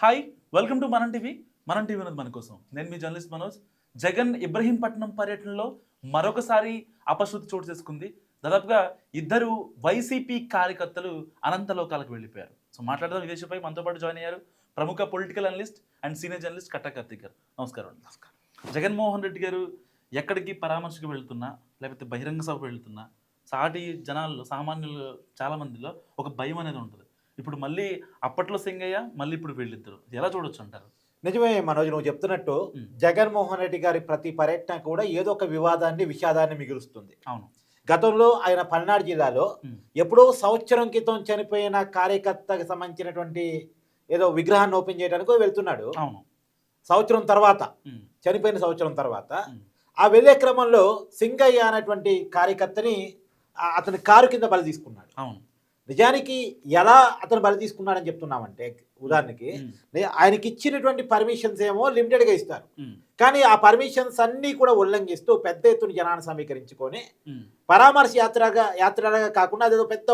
Hi welcome to Manam TV Manam TV ఉన్నది మన కోసం. నేను మీ జర్నలిస్ట్ మనోజ్. జగన్ ఇబ్రహీంపట్నం పర్యటనలో మరొకసారి అపశృతి చోటు చేసుకుంది. దాదాపుగా ఇద్దరు వైసీపీ కార్యకర్తలు అనంతలోకాలకు వెళ్ళిపోయారు. సో మాట్లాడదాం విషయంపై మనతో పాటు జాయిన్ అయ్యారు ప్రముఖ political analyst and senior journalist Katta Karthik garu. నమస్కారం అండి. నమస్కారం. జగన్మోహన్ రెడ్డి గారు ఎక్కడికి పరామర్శకు వెళ్తున్నా లేకపోతే బహిరంగ సభకు వెళ్తున్నా సాటి జనాల్లో సామాన్యులు చాలా మందిలో ఒక భయం అనేది ఉంటుంది. ఇప్పుడు మళ్ళీ అప్పట్లో సింగయ్య మళ్ళీ ఇప్పుడు వీళ్ళిద్దరు. ఎలా చూడొచ్చు అంటారు నిజమే మనోజ్ నువ్వు చెప్తున్నట్టు. జగన్మోహన్ రెడ్డి గారి ప్రతి పర్యటన కూడా ఏదో ఒక వివాదాన్ని విషాదాన్ని మిగులుస్తుంది. అవును. గతంలో ఆయన పల్నాడు జిల్లాలో. ఎప్పుడో సంవత్సరం క్రితం చనిపోయిన కార్యకర్తకు సంబంధించినటువంటి ఏదో విగ్రహాన్ని ఓపెన్ చేయడానికి వెళ్తున్నాడు. అవును. సంవత్సరం తర్వాత చనిపోయిన సంవత్సరం తర్వాత ఆ వెళ్ళే క్రమంలో సింగయ్య అనేటువంటి కార్యకర్తని అతని కారు కింద బలి తీసుకున్నాడు. అవును. నిజానికి ఎలా అతను బలి తీసుకున్నాడని చెప్తున్నామంటే ఉదాహరణకి ఆయనకి ఇచ్చినటువంటి పర్మిషన్స్ ఏమో లిమిటెడ్గా ఇస్తారు. ఉమ్, కానీ ఆ పర్మిషన్స్ అన్నీ కూడా ఉల్లంఘిస్తూ పెద్ద ఎత్తున జనాన్ని సమీకరించుకొని పరామర్శ యాత్రగా యాత్రలాగా కాకుండా అదేదో పెద్ద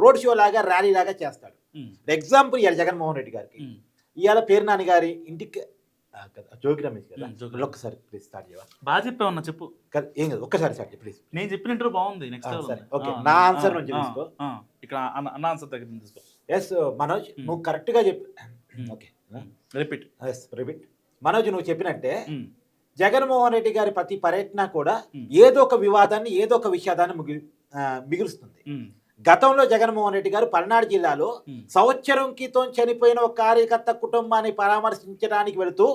రోడ్ షో లాగా ర్యాలీ లాగా చేస్తాడు ఎగ్జాంపుల్ ఇవాళ జగన్మోహన్ రెడ్డి గారికి. ఇవాళ పేరు నాని గారి ఇంటికి ఆ, కదా, జోగి రమేష్ కదా ఉమ్, జోగి మళ్ళీ ఒక్కసారి ప్లీజ్ స్టార్ట్ చేయవా? బాగా చెప్పావన్నా చెప్పు. ఏం కదా ఒక్కసారి స్టార్ట్ చేయి ప్లీజ్ నేను చెప్పిన ఇంటర్వ్యూ బాగుంది నెక్స్ట్ okay. నా answer నుంచి తీసుకో. ఇక్కడ అన్న- ఆన్సర్ దగ్గర నుంచి తీసుకో. ఎస్ మనోజ్. నువ్వు కరెక్ట్గా చెప్పి. Okay repeat yes repeat Manoj నువ్వు చెప్పినట్టే జగన్మోహన్ రెడ్డి గారి ప్రతి పర్యటన కూడా ఏదో ఒక వివాదాన్ని ఏదో ఒక విషాదాన్ని మిగి ఆ, మిగులుస్తుంది. గతంలో జగన్మోహన్ రెడ్డి గారు పల్నాడు జిల్లాలో సంవత్సరం క్రితం చనిపోయిన ఒక కార్యకర్త కుటుంబాన్ని పరామర్శించడానికి వెళుతూ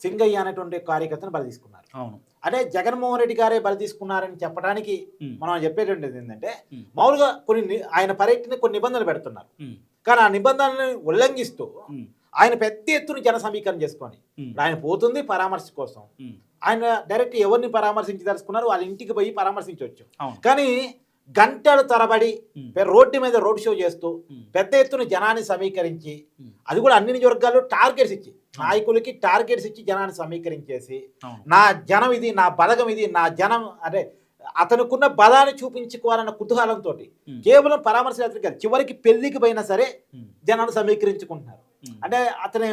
సింగయ్య అనేటువంటి కార్యకర్తను బలి తీసుకున్నారు అవును. అంటే జగన్మోహన్ రెడ్డి గారే బలి తీసుకున్నారని చెప్పడానికి మనం చెప్పేటువంటిది ఏంటంటే మామూలుగా కొన్ని ఆయన పర్యటన కొన్ని నిబంధనలు పెడుతున్నారు. కానీ ఆ నిబంధనలను ఉల్లంఘిస్తూ ఆయన పెద్ద ఎత్తున జన సమీకరణ చేసుకొని ఆయన పోతుంది పరామర్శ కోసం. ఆయన డైరెక్ట్ ఎవరిని పరామర్శించదలుచుకున్నారు వాళ్ళ ఇంటికి పోయి పరామర్శించవచ్చు. కానీ గంటల తరబడి రోడ్డు మీద రోడ్ షో చేస్తూ పెద్ద ఎత్తున జనాన్ని సమీకరించి అది కూడా అన్ని నియోజకవర్గాల్లో టార్గెట్స్ ఇచ్చి నాయకులకి టార్గెట్స్ ఇచ్చి జనాన్ని సమీకరించేసి నా జనం ఇది నా బలగం ఇది నా జనం అంటే అతనుకున్న బలాన్ని చూపించుకోవాలన్న కుతూహలంతో కేవలం పరామర్శ యాత్ర కాదు చివరికి పెళ్ళికి పోయినా సరే జనాన్ని సమీకరించుకుంటున్నారు. అంటే అతను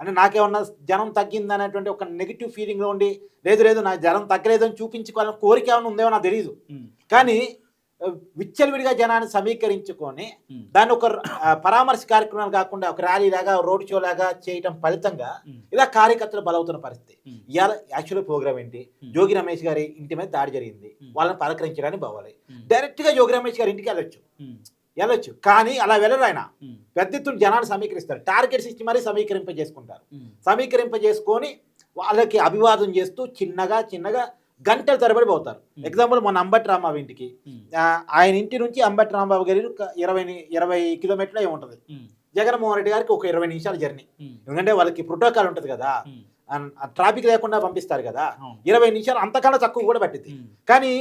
అంటే నాకేమన్నా జనం తగ్గింది అనేటువంటి ఒక నెగిటివ్ ఫీలింగ్లో ఉండి లేదు లేదు నా జనం తగ్గలేదని చూపించుకోవాలని కోరిక ఏమైనా ఉందేమో నాకు తెలియదు కానీ విచ్చలవిడిగా జనాన్ని సమీకరించుకొని దాన్ని ఒక పరామర్శ కార్యక్రమాలు కాకుండా ఒక ర్యాలీ లాగా రోడ్ షో లాగా చేయటం ఫలితంగా ఇలా కార్యకర్తలు బలవుతున్న పరిస్థితి. ఇవాళ యాక్చువల్ ప్రోగ్రామ్ ఏంటి? జోగి రమేష్ గారి ఇంటి మీద దాడి జరిగింది. వాళ్ళని పలకరించడానికి ఉమ్, డైరెక్ట్గా జోగి రమేష్ గారి ఇంటికి వెళ్ళొచ్చు. వెళ్ళొచ్చు. కానీ అలా వెళ్ళరు ఆయన. పెద్ద ఎత్తున జనాన్ని సమీకరిస్తారు. టార్గెట్స్ ఇచ్చి మరీ సమీకరింపజేసుకుంటారు. సమీకరింపజేసుకొని వాళ్ళకి అభివాదం చేస్తూ చిన్నగా చిన్నగా గంటల తరబడి పోతారు. ఎగ్జాంపుల్ మన అంబటి రాంబాబు ఇంటికి ఆయన ఇంటి నుంచి అంబటి రాంబాబు గారి ఇరవై ఇరవై కిలోమీటర్లు ఏమి ఉంటుంది. జగన్మోహన్ రెడ్డి గారికి ఒక ఇరవై నిమిషాల జర్నీ. ఎందుకంటే వాళ్ళకి ప్రోటోకాల్ ఉంటుంది కదా ట్రాఫిక్ లేకుండా పంపిస్తారు కదా ఇరవై నిమిషాలు అంతకన్నా తక్కువ కూడా పట్టింది కానీ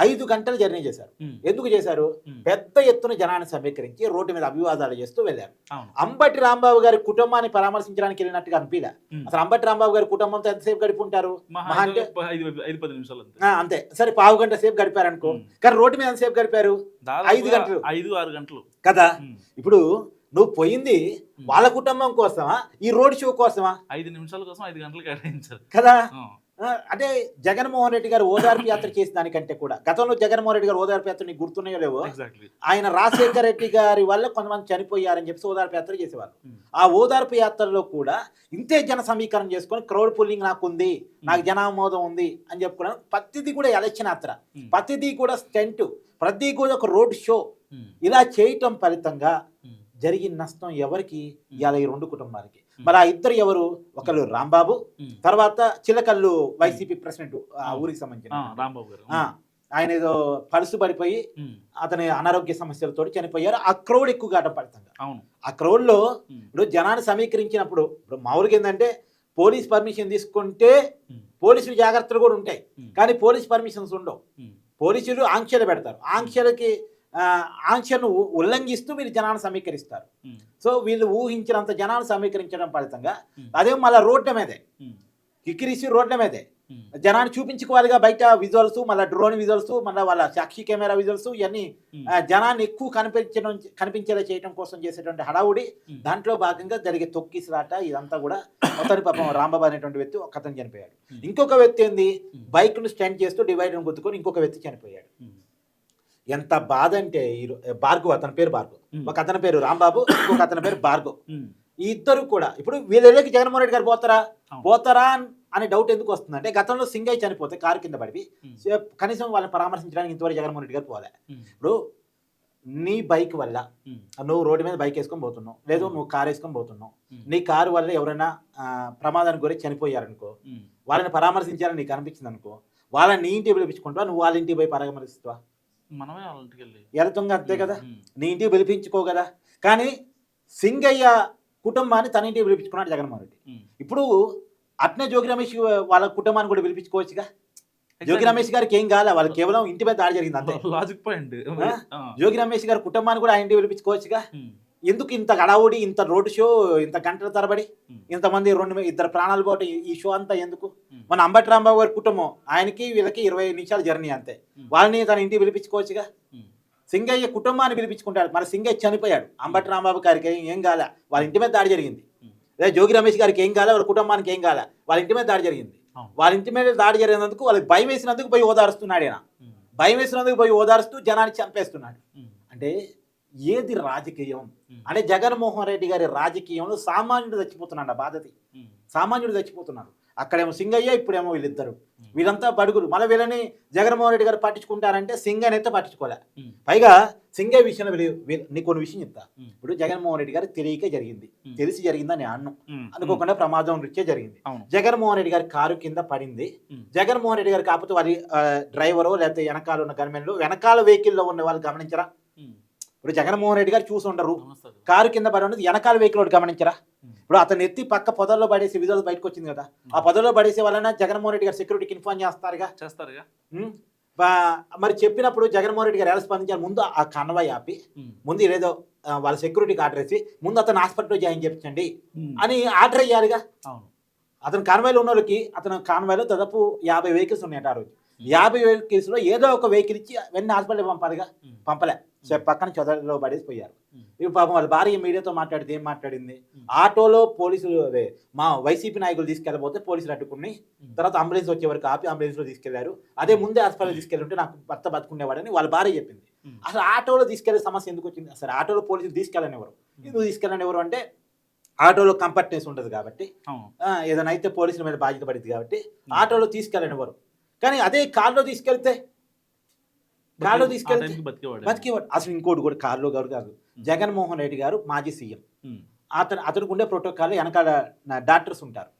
ఐదు గంటలు జర్నీ చేశారు. ఎందుకు చేశారు? పెద్ద ఎత్తున జనాన్ని సమీకరించి రోడ్డు మీద అభివాదాలు చేస్తూ వెళ్ళారు. అంబటి రాంబాబు గారి కుటుంబాన్ని పరామర్శించడానికి వెళ్ళినట్టుగా అనిపించలే. అసలు అంబటి రాంబాబు గారి కుటుంబంతో ఎంతసేపు గడిపి ఉంటారు అంతే. సరే పావు గంట సేపు గడిపారు అనుకో. కానీ రోడ్డు మీద ఎంతసేపు గడిపారు? ఐదు గంటలు. ఐదు ఆరు గంటలు. కదా? ఇప్పుడు నువ్వు పోయింది. వాళ్ళ కుటుంబం కోసమా? ఈ రోడ్ షో కోసమా? ఐదు నిమిషాల కోసం ఐదు గంటలు కేటాయించారు. కదా? అంటే జగన్మోహన్ రెడ్డి గారు ఓదార్పు యాత్ర చేసిన దానికంటే కూడా గతంలో జగన్మోహన్ రెడ్డి గారు ఓదార్పు యాత్ర నీకు గుర్తున్నాయో లేవో ఆయన రాజశేఖర రెడ్డి గారి వల్ల కొంతమంది చనిపోయారని చెప్పి ఓదార్పు యాత్ర చేసేవారు ఉమ్, ఆ ఓదార్పు యాత్రలో కూడా ఇంతే జన సమీకరణ చేసుకొని క్రౌడ్ పుల్లింగ్ నాకు ఉంది నాకు జనామోదం ఉంది అని చెప్పుకున్నాను. ప్రతిదీ కూడా ఎలక్షన్ యాత్ర. ఉమ్, ప్రతిదీ కూడా స్టెంట్ ప్రతి కూడా ఒక రోడ్ షో ఇలా చేయటం ఫలితంగా జరిగిన నష్టం ఎవరికి? ఇవాళ ఈ రెండు కుటుంబాలకి. మరి ఆ ఇద్దరు ఎవరు? ఒకళ్ళు రాంబాబు. తర్వాత చిలకల్లు వైసీపీ ప్రెసిడెంట్ ఆ. ఊరికి సంబంధించిన. రాంబాబు గారు. ఆయన ఏదో పలుసు పడిపోయి అతని అనారోగ్య సమస్యలతో చనిపోయారు. ఆ క్రౌడ్ ఎక్కువ ఫలితంగా అవును. ఆ క్రౌడ్లో ఉమ్, ఇప్పుడు జనాన్ని సమీకరించినప్పుడు ఇప్పుడు మామూలుగా ఏంటంటే పోలీస్ పర్మిషన్ తీసుకుంటే పోలీసులు జాగ్రత్తలు కూడా ఉంటాయి. కానీ పోలీస్ పర్మిషన్స్ ఉండవు. పోలీసులు ఆంక్షలు పెడతారు. ఆంక్షలకి ఆంక్షను ఉల్లంఘిస్తూ వీళ్ళు జనాన్ని సమీకరిస్తారు. సో వీళ్ళు ఊహించినంత జనాన్ని సమీకరించడం ఫలితంగా అదే మళ్ళీ రోడ్ల మీదే. కిక్కిరిసి రోడ్ల మీదే. జనాన్ని చూపించుకోవాలిగా బయట విజువల్స్ మళ్ళీ డ్రోన్ విజువల్స్ మళ్ళీ వాళ్ళ సాక్షి కెమెరా విజువల్స్ ఇవన్నీ జనాన్ని ఎక్కువ కనిపించడం కనిపించేలా చేయడం కోసం చేసేటువంటి హడావుడి. దాంట్లో భాగంగా జరిగే తొక్కిసలాట ఇదంతా కూడా మొత్తానికి పాపం రాంబాబు అనేటువంటి వ్యక్తి ఒక అతను చనిపోయాడు. ఇంకొక వ్యక్తి ఏంది. బైక్ను స్టాండ్ చేస్తూ డివైడర్ గుద్దుకొని ఇంకొక వ్యక్తి చనిపోయాడు. ఎంత బాధ అంటే ఈ భార్గవ్ అతని పేరు భార్గవ్. ఒక అతని పేరు రాంబాబు ఇంకొక అతని పేరు భార్గవ్. ఈ ఇద్దరు కూడా ఇప్పుడు వీళ్ళకి జగన్మోహన్ రెడ్డి గారు పోతారా. పోతారా అన్- డౌట్ ఎందుకు వస్తుందంటే గతంలో సింగయ్య చనిపోతే కారు కింద పడి ఉమ్, సో కనీసం వాళ్ళని పరామర్శించడానికి ఇంతవరకు జగన్మోహన్ రెడ్డి గారు పోలే. ఇప్పుడు నీ బైక్ వల్ల నువ్వు రోడ్డు మీద బైక్ వేసుకొని పోతున్నావు లేదు నువ్వు కారు వేసుకొని పోతున్నావు. నీ కారు వల్ల ఎవరైనా ప్రమాదానికి గురి చనిపోయారనుకో. వాళ్ళని పరామర్శించాలని నీకు అనిపించింది అనుకో వాళ్ళని నీ ఇంటికి పిలిపించుకుంటావా నువ్వు వాళ్ళ ఇంటికి పోయి పరామర్శిస్తావా? మనమే వెళ్ళి వెళ్తుంగా అంతే కదా? నీ ఇంటికి పిలిపించుకో కదా? కానీ సింగయ్య కుటుంబాన్ని తన ఇంటికి పిలిపించుకున్నాడు జగన్మోహన్ రెడ్డి. ఇప్పుడు అట్నే జోగి రమేష్ వాళ్ళ కుటుంబాన్ని కూడా పిలిపించుకోవచ్చుగా? జోగి రమేష్ గారికి ఏం కాలే వాళ్ళు కేవలం ఇంటి మీద దాడి జరిగింది అంతే. లాజిక్ పాయింట్ ఆ? జోగి రమేష్ గారి కుటుంబాన్ని కూడా ఆయన ఇంటికి పిలిపించుకోవచ్చుగా? ఎందుకు ఇంత గడావుడి ఇంత రోడ్ షో ఇంత గంటల తరబడి? ఇంతమంది రెండు ఇద్దరు ప్రాణాలు పోవటం ఈ- షో అంతా ఎందుకు? మన అంబటి రాంబాబు గారి కుటుంబం ఆయనకి వీళ్ళకి ఇరవై నిమిషాల జర్నీ అంతే. వాళ్ళని తన ఇంటికి పిలిపించుకోవచ్చుగా? సింగయ్య కుటుంబాన్ని పిలిపించుకుంటాడు. మన సింగయ్య చనిపోయాడు. అంబటి రాంబాబు గారికి ఏం- కాలే వాళ్ళ ఇంటి మీద దాడి జరిగింది. లేదా జోగి రమేష్ గారికి ఏం కాలే వాళ్ళ కుటుంబానికి ఏం కాలే వాళ్ళ ఇంటి మీద దాడి జరిగింది. వాళ్ళ ఇంటి మీద దాడి జరిగినందుకు వాళ్ళకి భయం వేసినందుకు పోయి ఓదారుస్తున్నాడు ఆయన భయం వేసినందుకు పోయి ఓదారుస్తూ జనాన్ని చంపేస్తున్నాడు. అంటే ఏది రాజకీయం? అంటే జగన్మోహన్ రెడ్డి గారి రాజకీయంలో సామాన్యుడు చచ్చిపోతున్నాడు ఆ బాధతి సామాన్యుడు చచ్చిపోతున్నాడు. అక్కడేమో సింగయ్య ఇప్పుడేమో వీళ్ళిద్దరు. వీళ్ళంతా బడుగులు. మళ్ళీ వీళ్ళని జగన్మోహన్ రెడ్డి గారు పట్టించుకుంటారంటే సింగయ్య అయితే పట్టించుకోలే. పైగా సింగయ్య విషయంలో నీకు కొన్ని విషయం చెప్తా. ఇప్పుడు జగన్మోహన్ రెడ్డి గారు తెలియక జరిగింది. తెలిసి జరిగిందని అన్నం. అనుకోకుండా ప్రమాదం రీత్యా జరిగింది. జగన్మోహన్ రెడ్డి గారి కారు కింద పడింది. జగన్మోహన్ రెడ్డి గారు కాకపోతే వారి డ్రైవరో లేకపోతే వెనకాల ఉన్న గన్మెన్లు వెనకాల వెహికల్లో ఉన్న వాళ్ళు గమనించరా? ఇప్పుడు జగన్మోహన్ రెడ్డి గారు చూసి ఉండరు. కారు కింద పడి ఉన్నది వెనకాల వెహికల్ ఒకటి గమనించరా? ఇప్పుడు అతను ఎత్తి పక్క పొదల్లో పడేసి విధులు బయటకు వచ్చింది కదా ఆ పొదల్లో పడేసే వలన జగన్మోహన్ రెడ్డి గారు సెక్యూరిటీకి ఇన్ఫార్మ్ చేస్తారుగా? చేస్తారుగా. మరి చెప్పినప్పుడు జగన్మోహన్ రెడ్డి గారు ఎలా స్పందించారు? ముందు ఆ కన్వాయ్ ఆపి ముందు ఏదో వాళ్ళ సెక్యూరిటీకి ఆర్డర్ వేసి ముందు అతను హాస్పిటల్లో జాయిన్ చేయించండి అని ఆర్డర్ అయ్యారుగా. అవును. అతను కాన్వాయ్లో ఉన్న వాళ్ళకి అతను కాన్వాయ్లో దాదాపు యాభై వెహికల్స్ ఉన్నాయట ఆ రోజు. యాభై వెహికల్స్లో ఏదో ఒక వెహికల్ ఇచ్చి వెన్న హాస్పిటల్ పంపాలిగా. పంపలే. పక్కన చొదలో పడేసి పోయారు ఉమ్, ఇప్పుడు పాపం వాళ్ళ భార్య మీడియాతో మాట్లాడితే ఏం మాట్లాడింది? ఉమ్. ఆటోలో పోలీసులు అదే మా వైసీపీ నాయకులు తీసుకెళ్ళబోతే పోలీసులు అడ్డుకుని తర్వాత అంబులెన్స్ వచ్చే వరకు ఆపి అంబులెన్స్లో తీసుకెళ్ళారు. అదే ముందే హాస్పిటల్ తీసుకెళ్ళి నాకు భర్త బతుకునేవాడని వాళ్ళ భార్య చెప్పింది. అసలు ఆటోలో తీసుకెళ్ళే సమస్య ఎందుకు వచ్చింది? అసలు ఆటోలో పోలీసులు తీసుకెళ్ళని ఎవరు? ఎందుకు తీసుకెళ్ళని ఎవరు అంటే ఆటోలో కంఫర్ట్నెస్ ఉండదు కాబట్టి. ఏదైనా అయితే పోలీసుల మీద బాధ్యత పడింది కాబట్టి ఆటోలో తీసుకెళ్ళని ఎవరు? కానీ అదే కార్లో తీసుకెళ్తే కార్లో తీసుకెళ్తే బతికేవాడు. అసలు ఇంకోటి కూడా కార్లో గారు కాదు. జగన్మోహన్ రెడ్డి గారు మాజీ సీఎం. అతను అతనికి ఉండే ప్రోటోకాల్ వెనకాల డాక్టర్స్ ఉంటారు.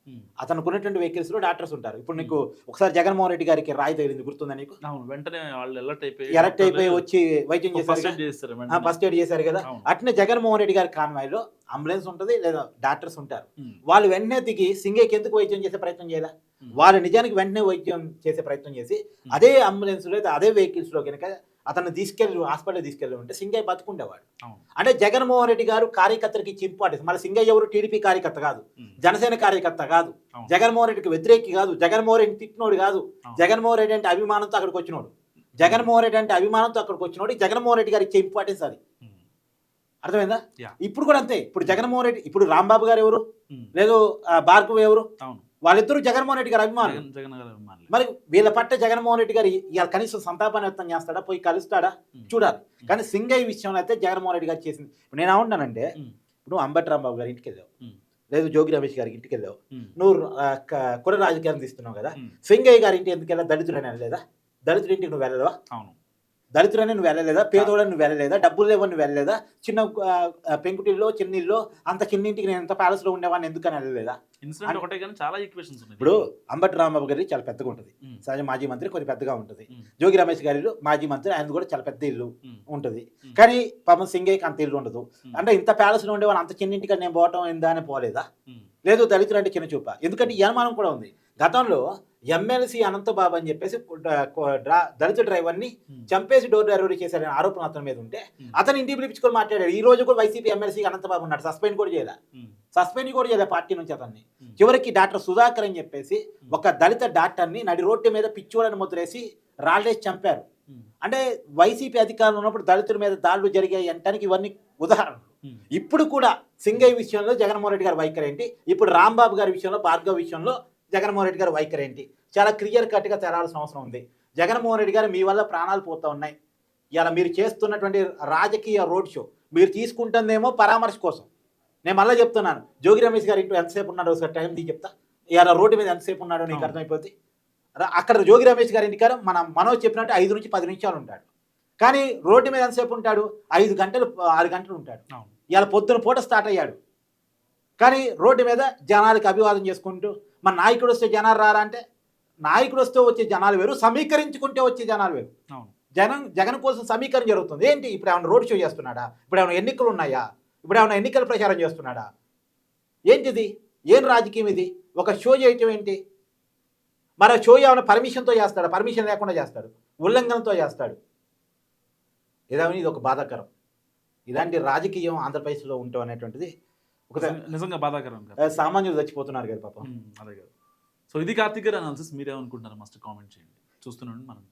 అతనికి ఉన్నటువంటి వెహికల్స్లో డాక్టర్స్ ఉంటారు. ఇప్పుడు నీకు ఒకసారి జగన్మోహన్ రెడ్డి గారికి రాయి తగిలింది గుర్తుందా నీకు? వెంటనే వాళ్ళు ఎలర్ట్ అయిపోయి ఎలక్ట్ అయిపోయి వచ్చి వైద్యం ఫస్ట్ చేశారు. ఫస్ట్ ఎయిడ్ చేశారు కదా. అట్నే జగన్మోహన్ రెడ్డి గారి కాన్వాయ్లో అంబులెన్స్ ఉంటుంది లేదా డాక్టర్స్ ఉంటారు. వాళ్ళు వెంటనే దిగి సింగేకి ఎందుకు వైద్యం చేసే ప్రయత్నం చేయాలి? వాళ్ళు నిజానికి వెంటనే వైద్యం చేసే ప్రయత్నం చేసి అదే అంబులెన్స్లో అదే వెహికల్స్లో కనుక అతను తీసుకెళ్ళి హాస్పిటల్ తీసుకెళ్ళి ఉంటే సింగయ్య బతుకుండేవాడు. అంటే జగన్మోహన్ రెడ్డి గారు కార్యకర్తలకి ఇచ్చి ఇంపార్టెన్స్ మళ్ళీ సింగయ్య ఎవరు? టీడీపీ కార్యకర్త కాదు. జనసేన కార్యకర్త కాదు. జగన్మోహన్ రెడ్డికి వ్యతిరేకి కాదు. జగన్మోహన్ రెడ్డి తిట్టినోడు కాదు. జగన్మోహన్ రెడ్డి అంటే అభిమానంతో అక్కడికి వచ్చినోడు. జగన్మోహన్ రెడ్డి అంటే అభిమానంతో అక్కడికి వచ్చినోడు. జగన్మోహన్ రెడ్డి గారికి ఇంపార్టెన్స్ అది అర్థమైందా. ఇప్పుడు కూడా అంతే. ఇప్పుడు జగన్మోహన్ రెడ్డి ఇప్పుడు రాంబాబు గారు ఎవరు? లేదు భార్గవ్ ఎవరు? వాళ్ళిద్దరూ జగన్మోహన్ రెడ్డి గారు అభిమానులు. మరి వీళ్ళ పట్ల జగన్మోహన్ రెడ్డి గారు ఇవాళ కనీసం సంతాపాన్ని వ్యక్తం చేస్తాడా? పోయి కలుస్తాడా? చూడాలి. కానీ సింగయ్య విషయంలో అయితే జగన్మోహన్ రెడ్డి గారు చేసింది. నేను ఏమంటానంటే ఇప్పుడు అంబటి రాంబాబు గారి ఇంటికి వెళ్ళావు లేదు జోగి రమేష్ గారి ఇంటికి వెళ్ళావు నువ్వు కుల రాజకీయాన్ని తీస్తున్నావు కదా. సింగయ్య గారి ఇంటి ఎందుకు వెళ్ళా దళితుడని వెళ్ళలేదా? దళితుడి ఇంటికి నువ్వు వెళ్ళలేవా అవును. దళితుడని నువ్వు వెళ్ళలేదా? పేదోడని నువ్వు వెళ్ళలేదా? డబ్బులు లేవని నువ్వు వెళ్ళలేదా? చిన్న పెంకుటిల్లో చిన్నిల్లో అంత చిన్నింటికి నేను ఎంత ప్యాలెస్లో ఉండేవాడిని ఎందుకని వెళ్ళలేదా? ఇన్సిడెంట్ ఒకటే కానీ చాలా ఈక్వేషన్స్ ఇప్పుడు అంబటి రాంబాబు గారి చాలా పెద్దగా ఉంటుంది. సహజ మాజీ మంత్రి కొద్ది పెద్దగా ఉంటుంది. జోగి రమేష్ గారి ఇల్లు మాజీ మంత్రి ఆయన కూడా చాలా పెద్ద ఇల్లు ఉంటుంది. కానీ పాపం సింగయ్యకి అంత ఇల్లు ఉండదు. అంటే ఇంత ప్యాలెస్లో ఉండేవాడు అంత చిన్నింటికి నేను పోవటం ఏందా అని పోలేదా? లేదు దళితులు అంటే చిన్న చూప ఎందుకంటే ఈ అనుమానం కూడా ఉంది గతంలో ఎమ్మెల్సీ అనంతబాబు అని చెప్పేసి దళిత డ్రైవర్ని. చంపేసి డోర్ డెలివరీ చేశాడని ఆరోపణ అతని మీద ఉంటే. అతను ఇంటికి పిలిపించుకొని మాట్లాడాడు ఈ రోజు కూడా వైసీపీ ఎమ్మెల్సీ అనంతబాబు ఉన్నాడు సస్పెండ్ కూడా చేయలే. సస్పెండ్ కూడా చేయలే పార్టీ నుంచి అతన్ని. చివరికి డాక్టర్ సుధాకర్ అని చెప్పేసి ఒక దళిత డాక్టర్ని నడి రోడ్డు మీద పిచ్చోడని ముద్రేసి రాళ్ళేసి చంపారు. అంటే వైసీపీ అధికారులు ఉన్నప్పుడు దళితుల మీద దాడులు జరిగాయి అంటానికి ఇవన్నీ ఉదాహరణలు. ఇప్పుడు కూడా సింగయ్య విషయంలో జగన్మోహన్ రెడ్డి గారి వైఖరి ఏంటి? ఇప్పుడు రాంబాబు గారి విషయంలో భార్గవ్ విషయంలో జగన్మోహన్ రెడ్డి గారి వైఖరి ఏంటి? చాలా క్లియర్ కట్గా తెరాల్సిన అవసరం ఉంది. జగన్మోహన్ రెడ్డి గారు మీ వల్ల ప్రాణాలు పోతా ఉన్నాయి. ఇలా మీరు చేస్తున్నటువంటి రాజకీయ రోడ్ షో మీరు తీసుకుంటుందేమో పరామర్శ కోసం. నేను మళ్ళీ చెప్తున్నాను. జోగి రమేష్ గారి ఇంట్లో ఎంతసేపు ఉన్నాడు ఒకసారి టైం ది చెప్తా. ఇలా రోడ్డు మీద ఎంతసేపు ఉన్నాడో నీకు అవును. అక్కడ జోగి రమేష్ గారి ఇంటికాడ మన మనోజ్ చెప్పినట్టు ఐదు నుంచి పది నిమిషాలు ఉంటాడు. కానీ రోడ్డు మీద ఎంతసేపు ఉంటాడు? ఐదు గంటలు ఆరు గంటలు ఉంటాడు. ఇవాళ పొద్దున పూట స్టార్ట్ అయ్యాడు. కానీ రోడ్డు మీద జనాలకి అభివాదం చేసుకుంటూ మన నాయకుడు వస్తే జనాలు రారా? అంటే నాయకుడు వస్తే వచ్చే జనాలు వేరు సమీకరించుకుంటే వచ్చే జనాలు వేరు. జగన్ జగన్ కోసం సమీకరణ జరుగుతుంది. ఏంటి? ఇప్పుడు ఏమైనా రోడ్ షో చేస్తున్నాడా? ఇప్పుడు ఏమైనా ఎన్నికలు ఉన్నాయా? ఇప్పుడు ఏమైనా ఎన్నికల ప్రచారం చేస్తున్నాడా? ఏంటిది? ఏం రాజకీయం ఇది? ఒక షో చేయటం ఏంటి? మరి షో ఏమైనా పర్మిషన్తో చేస్తాడా? పర్మిషన్ లేకుండా చేస్తాడు? ఉల్లంఘనతో చేస్తాడు? ఇదేమని ఇది ఒక బాధాకరం. ఇలాంటి రాజకీయం ఆంధ్రప్రదేశ్లో ఉండటం అనేటువంటిది ఒక నిజంగా- బాధాకరం సామాన్యులు చచ్చిపోతున్నారు కదా పాపం. అదే కదా. సో ఇది కార్తిక్ గారు అనాలిసిస్ మీరేమనుకుంటున్నారు? మస్ట్ కామెంట్ చేయండి. చూస్తున్నాండి మనం.